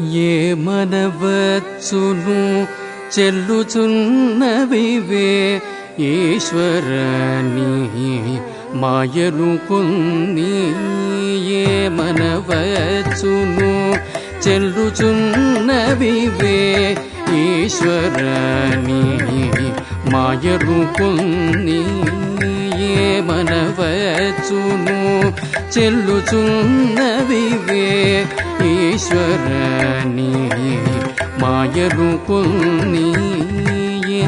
ఏ మనవచ్చును చెల్లుచున్నవివే ఈశ్వరని మాయలు కొన్ని ఏ మనవచ్చును చెల్లుచున్నవివే ఈశ్వరని మాయలు కొన్ని ఏమనవచ్చును చెల్లుచున్నవివే ఈశ్వరని మాయలు కొన్ని ఏ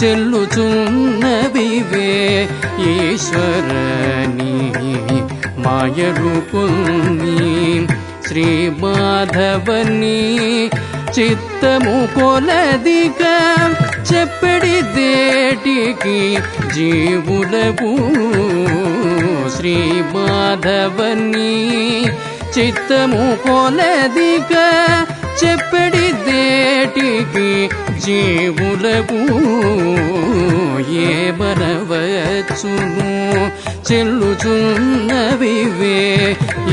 చెల్లుచున్నవివే ఈశ్వరని మాయలు కొన్ని శ్రీ మాధవని చిత్తము కొలదిగా చెప్పడి దేటికి జీవులకు శ్రీ మాధవని చిత్తము కొలదిగా చెప్పడి దేటికి జీవులకు ఏ మనవచ్చును చెల్లుచున్నవివే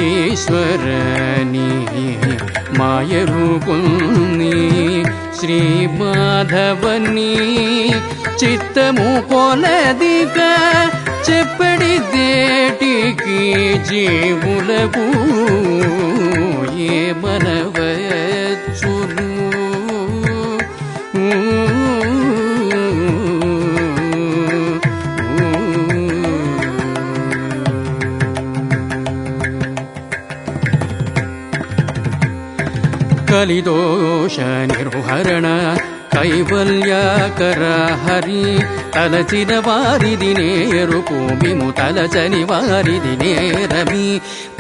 ఈశ్వరని మాయలు కొన్ని శ్రీ మాధవని చిత్తము కొలదిక చెప్పడి దేటికి జీవులకు कलिदोषनिर्हरण कैवल्याकर हरि तलचिदवारिदिने रुपु विमु तल च रवि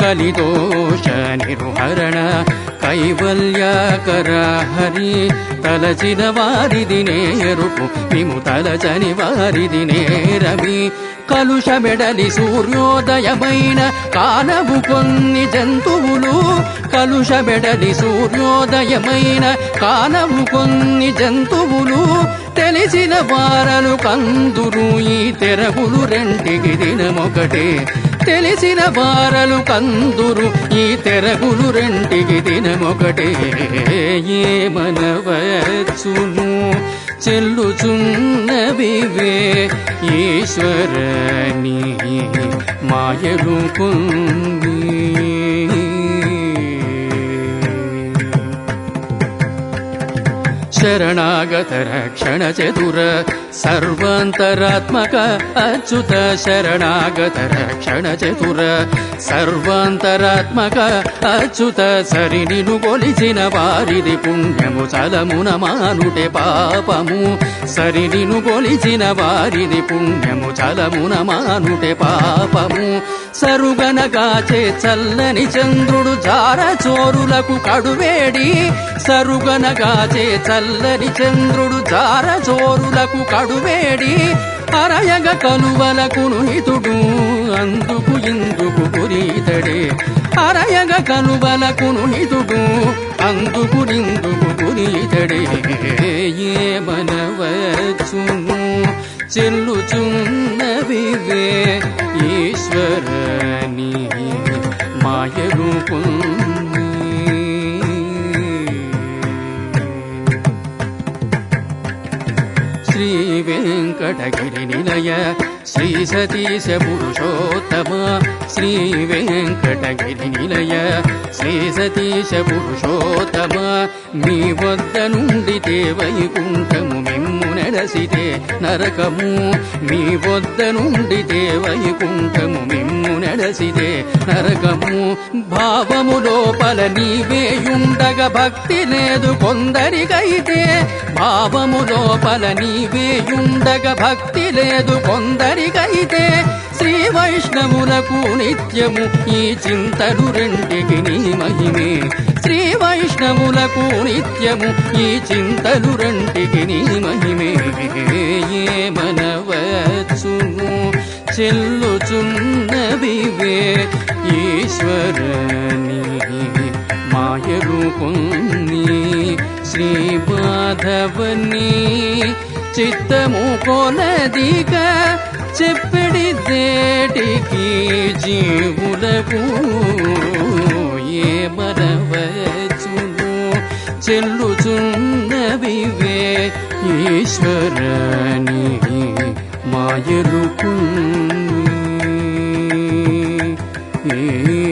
कलिदोषनिर्हरण కైవల్యాకర హరి తలచిన వారిది నేరుపు మేము తలచని వారిది కలుష కలుషమెడలి సూర్యోదయమైన కానవు కొన్ని జంతువులు. కలుషమెడలి సూర్యోదయమైన కానవు కొన్ని జంతువులు. తెలిసిన వారలు కందురు ఈ తెరగులు రెంటికి దినమొకటే. తెలిసిన వారలు కందురు ఈ తెరగులు రెంటికి దినమొకటే. ఏ చెల్లుచున్నవివే ఈశ్వరని మాయలు కొన్ని శరణాగత రక్షణ చతుర సర్వాంతరాత్మక అచ్యుత శరణాగత రక్షణ చతుర. సర్వాంతరాత్మక అచ్యుత సరినిను కొలిచిన వారిది పుణ్యము చలమున మానుటే పాపము. సరినిను కొలిచిన వారిది పుణ్యము చలమున మానుటే పాపము. సరుగనగాచే చల్లని చంద్రుడు జార చోరులకు కడువేడి. సరుగనగాచే చల్లని చంద్రుడు జార చోరులకు కడువేడి. అరయగ కలువలకును హితుడు అందుకు ఇందుకు గురీతడే అరయగ కలువలకును హితుడు అందుకు నిందుకు గురీతడే ఏ మనవచ్చు చెల్లుచున్నవిదే ఈశ్వరని మాయ రూపం శ్రీ వెంకటగిరి నిలయ శ్రీ సతీశ పురుషోత్తమ శ్రీ వెంకటగిరి నిలయ. శ్రీ సతీశ పురుషోత్తమ మీ వద్ద నుండి దేవైకుంఠము మిమ్ము నెడసితే నరకము. మీ వద్ద నుండి దేవైకుంఠము మిమ్ము నెడసితే నరకము. భావము లోపల నీవేయుండగ భక్తి లేదు కొందరికైతే. భావము లోపల నీవేయుండగ భక్తి లేదు కొందరి కొందరికైతే శ్రీ వైష్ణవులకు నిత్యము ఈ చింతలు రెంటికి నీ మహిమే. శ్రీ వైష్ణవులకు నిత్యము ఈ చింతలు రెంటికి నీ మహిమే. ఏ మనవచ్చును చెల్లుచున్నవివే ఈశ్వరని మాయలు కొన్ని శ్రీ మాధవని చిత్తము కొలదిగా చెప్పడి దేటికి జీవులకు ఏ మరవచును చెల్లుచున్నవివే ఈశ్వరని మాయలు ఏ